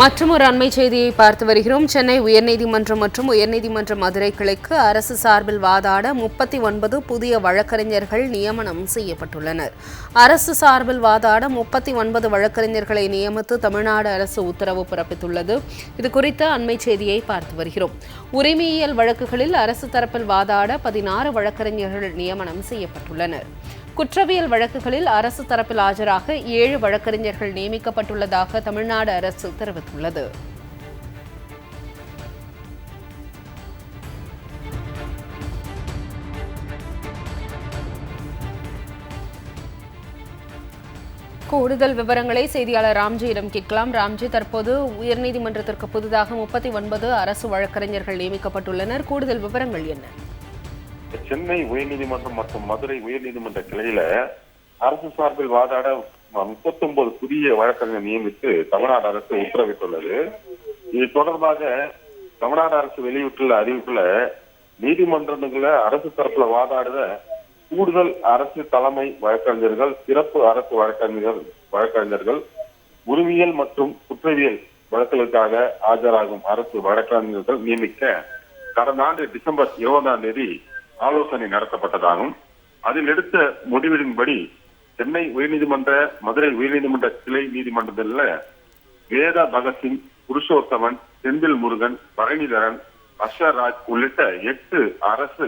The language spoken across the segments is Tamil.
மற்றும் ஒரு அண்மை செய்தியை பார்த்து வருகிறோம். சென்னை உயர்நீதிமன்றம் மற்றும் உயர்நீதிமன்ற மதுரை கிளைக்கு அரசு சார்பில் வாதாட முப்பத்தி ஒன்பது புதிய வழக்கறிஞர்கள் நியமனம் செய்யப்பட்டுள்ளனர். அரசு சார்பில் வாதாட முப்பத்தி ஒன்பது வழக்கறிஞர்களை நியமித்து தமிழ்நாடு அரசு உத்தரவு பிறப்பித்துள்ளது. இது குறித்த அண்மை செய்தியை பார்த்து வருகிறோம். உரிமையியல் வழக்குகளில் அரசு தரப்பில் வாதாட பதினாறு வழக்கறிஞர்கள் நியமனம் செய்யப்பட்டுள்ளனர். குற்றவியல் வழக்குகளில் அரசு தரப்பில் ஆஜராக ஏழு வழக்கறிஞர்கள் நியமிக்கப்பட்டுள்ளதாக தமிழ்நாடு அரசு தெரிவித்துள்ளது. கூடுதல் விவரங்களை செய்தியாளர் ராம்ஜியிடம் கேட்கலாம். ராம்ஜி தற்போது உயர்நீதிமன்றத்திற்கு புதிதாக முப்பத்தி ஒன்பது அரசு வழக்கறிஞர்கள் நியமிக்கப்பட்டுள்ளனர். கூடுதல் விவரங்கள் என்ன? சென்னை உயர்நீதிமன்றம் மற்றும் மதுரை உயர்நீதிமன்ற கிளையில அரசு சார்பில் வாதாட முப்பத்தி ஒன்பது புதிய வழக்கறிஞர் நியமித்து தமிழ்நாடு அரசு உத்தரவிட்டுள்ளது. இது தொடர்பாக தமிழ்நாடு அரசு வெளியிட்டுள்ள அறிவிப்புல நீதிமன்றங்களை அரசு தரப்புல வாதாடுற கூடுதல் அரசு தலைமை வழக்கறிஞர்கள் சிறப்பு அரசு வழக்கறிஞர்கள் வழக்கறிஞர்கள் உரிமையல் மற்றும் குற்றவியல் வழக்குகளுக்காக ஆஜராகும் அரசு வழக்கறிஞர்கள் நியமிக்க கடந்த ஆண்டு டிசம்பர் இருபதாம் தேதி ஆலோசனை நடத்தப்பட்டதாகும் அதில் எடுத்த முடிவின்படி சென்னை உயர்நீதிமன்ற மதுரை உயர்நீதிமன்ற கிளை நீதிமன்றத்தில் வேதா பகத்சிங் புருஷோத்தமன் செந்தில் முருகன் பரணிதரன் அஷர்ராஜ் உள்ளிட்ட எட்டு அரசு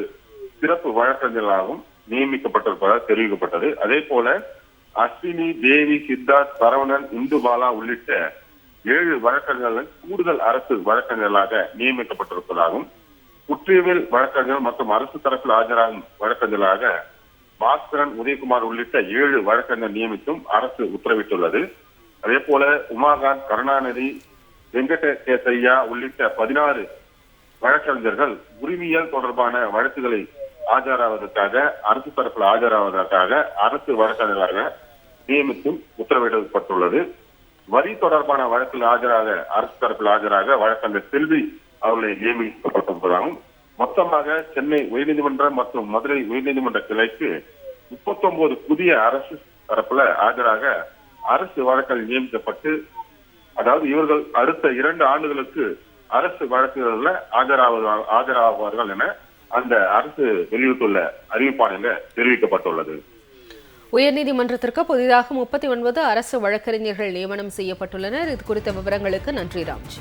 சிறப்பு வழக்கறிஞர்களாகவும் நியமிக்கப்பட்டிருப்பதாக தெரிவிக்கப்பட்டது. அதே போல அஸ்வினி தேவி சித்தார்த் சரவணன் இந்துபாலா உள்ளிட்ட ஏழு வழக்கறிஞர்கள் கூடுதல் அரசு வழக்கறிஞர்களாக நியமிக்கப்பட்டிருப்பதாகவும் குற்றவியல் வழக்கறிஞர் மற்றும் அரசு தரப்பில் ஆஜராகும் வழக்கறிஞர்களாக பாஸ்கரன் உதயகுமார் உள்ளிட்ட ஏழு வழக்கறிஞர் நியமித்தும் அரசு உத்தரவிட்டுள்ளது. அதே போல உமாகாந்த் கருணாநிதி வெங்கடேசையா உள்ளிட்ட பதினாறு வழக்கறிஞர்கள் உரிமையல் தொடர்பான வழக்குகளை ஆஜராவதற்காக அரசு தரப்பில் ஆஜராவதற்காக அரசு வழக்கறிஞராக நியமித்தும் உத்தரவிடப்பட்டுள்ளது. வரி தொடர்பான வழக்கில் ஆஜராக அரசு தரப்பில் ஆஜராக வழக்கறிஞர் செல்வி அவர்களை நியமிக்கப்பட்டிருப்பதாகவும் மொத்தமாக சென்னை உயர்நீதிமன்றம் மற்றும் மதுரை உயர்நீதிமன்ற கிளைக்கு முப்பத்தி ஒன்பது புதிய அரசு தரப்புல ஆஜராக அரசு வழக்கில் நியமிக்கப்பட்டு அதாவது இவர்கள் அடுத்த இரண்டு ஆண்டுகளுக்கு அரசு வழக்குகள்ல ஆஜராவ ஆஜராவார்கள் என அந்த அரசு வெளியிட்டுள்ள அறிவிப்பாணையில தெரிவிக்கப்பட்டுள்ளது. உயர்நீதிமன்றத்திற்கு புதிதாக முப்பத்தி ஒன்பது அரசு வழக்கறிஞர்கள் நியமனம் செய்யப்பட்டுள்ளனர். இது குறித்த விவரங்களுக்கு நன்றி ராம்ஜி.